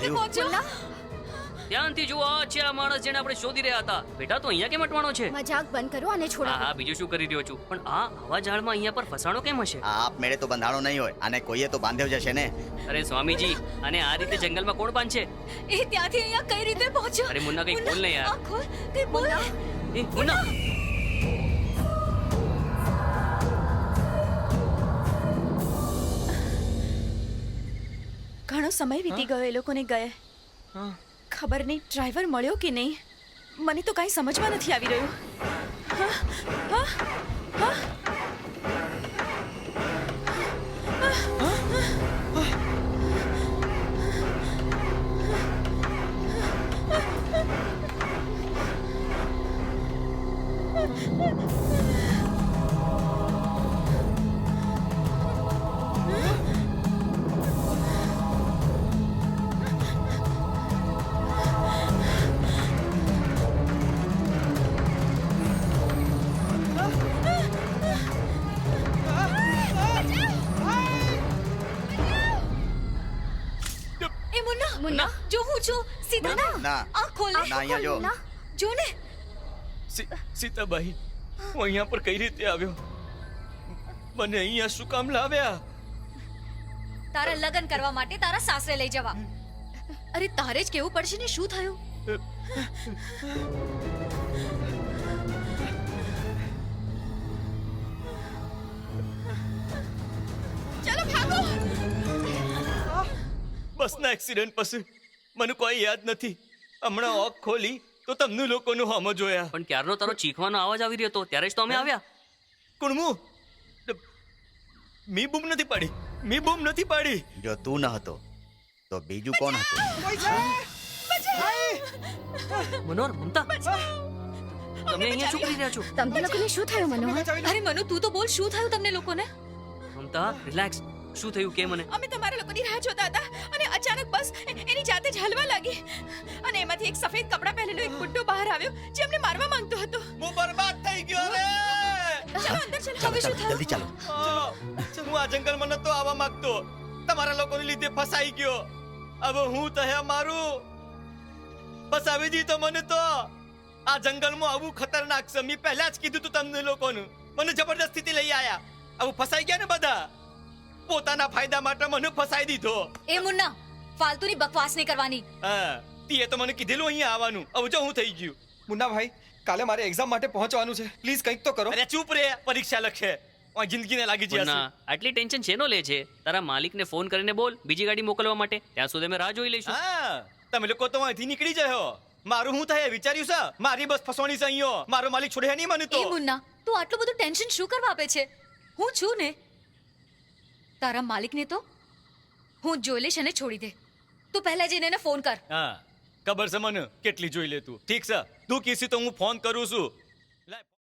મુન્ના ધ્યાનથી જુઓ આ છે આ માણસ જેને આપણે શોધી રહ્યા હતા. બેટા તો અહીંયા કેમ અટવાનો છે? મજાક બંધ કરો અને છોડો. હા હા બીજું શું કરી રહ્યો છું? પણ આ હવા ઝાડમાં અહીંયા પર ફસાણો કેમ હશે? આ આપમેળે તો બંધાણો નહીં હોય. અને કોઈએ તો બાંધ્યો જશે ને? અરે સ્વામીજી અને આ રીતે જંગલમાં કોણ બાંધશે? એ ત્યાંથી અહીંયા કઈ રીતે પહોંચ્યો? અરે મુન્ના કઈ બોલ ને યાર. કંઈ બોલ. એ મુન્ના. ઘણો સમય વીતી ગયો એ લોકોને ગયે. ખબર નહીં ડ્રાઈવર મળ્યો કે નહીં? મને તો કાંઈ સમજમાં નથી આવી રહ્યું. હા? મુન્ના. જો હું છું સીધા ના. આ ખોલ ના અહીંયા જો. જો ને. સી- સીતાબાઈ હું અહીંયા પર કઈ રીતે આવ્યો? મને અહીંયા શું કામ લાવ્યા? તારા લગ્ન કરવા માટે તારા સાસરે લઈ જવા. અરે તારે જ કેવું પડશે ને? શું થયું? બસના એક્સિડન્ટ પછી મને કોઈ યાદ નથી. હમણાં ઓક ખોલી તો તમને લોકોનું હમ જોયા. પણ ક્યારનો તારો ચીખવાનો અવાજ આવી રહ્યો હતો ત્યારે જ તો અમે આવ્યા. કુણમુ મી બૂમ નથી પાડી. મી બૂમ નથી પાડી. જો તું ન હતો તો બીજું કોણ હતું? મનોહર મમતા તમે અહીંયા શું કરી રહ્યા છો? તમને લોકોને શું થયું મનોહર? અરે મનુ તું તો બોલ શું થયું તમને લોકોને? મમતા રિલેક્સ શું થયું કે મને? અમે તમારા લોકોની રાહ જોતા હતા અને અચાનક બસ એની જાતે જ હલવા લાગી. અને એમાંથી એક સફેદ કપડાં પહેરેલો એક બુડ્ઢો બહાર આવ્યો જે અમને મારવા માંગતો હતો. હું બરબાદ થઈ ગયો રે! ચાલો અંદર ચાલો ચાલો હવે શું થયું? જલ્દી ચાલો. હું આ જંગલમાં નતો આવવા માંગતો. તમારા લોકોને લીધે ફસાઈ ગયો. હવે હું તહે મારું? ફસાવી દીધો મને તો. આ જંગલમાં આવું ખતરનાક છે. મેં પહેલા જ કીધું તું તમને લોકોનું. મને જબરદસ્તીથી લઈ આયા. આવું ફસાઈ ગયા ને બધા? પોતાના ફાયદા માટે મને ફસાઈ દીધો. એ મુન્ના ફાલતુની બકવાસ નહીં કરવાની. હા તીએ તો મને કીધેલું અહીંયા આવવાનું. હવે જો હું થઈ ગયું. મુન્ના ભાઈ કાલે મારે એક્ઝામ માટે પહોંચવાનું છે. પ્લીઝ કંઈક તો કરો. અરે ચૂપ રે પરીક્ષા લખે. ઓય જિંદગીને લાગી જશે મુન્ના આટલી ટેન્શન છેનો લે છે? તારા માલિકને ફોન કરીને બોલ બીજી ગાડી મોકલવા માટે. ત્યાં સુધી અમે રાહ જોઈ લઈશું. હા તમે લોકો તો અહીંથી નીકળી જાયો મારું હું થાય વિચાર્યું છે? મારી બસ ફસવાની છે અહીંયો. મારો માલિક છોડે નહીં મને તો? એ મુન્ના તું આટલું બધું ટેન્શન શું કરવા આપે છે? હું છું ને તારા માલિકને તો? હું જોઈ લઈશ અને છોડી દે. તું પહેલા જઈને એને ફોન કર. હા, ખબર છે મને? કેટલી જોઈ લે તું. ઠીક છે. તું કીસી તો હું ફોન કરું છું.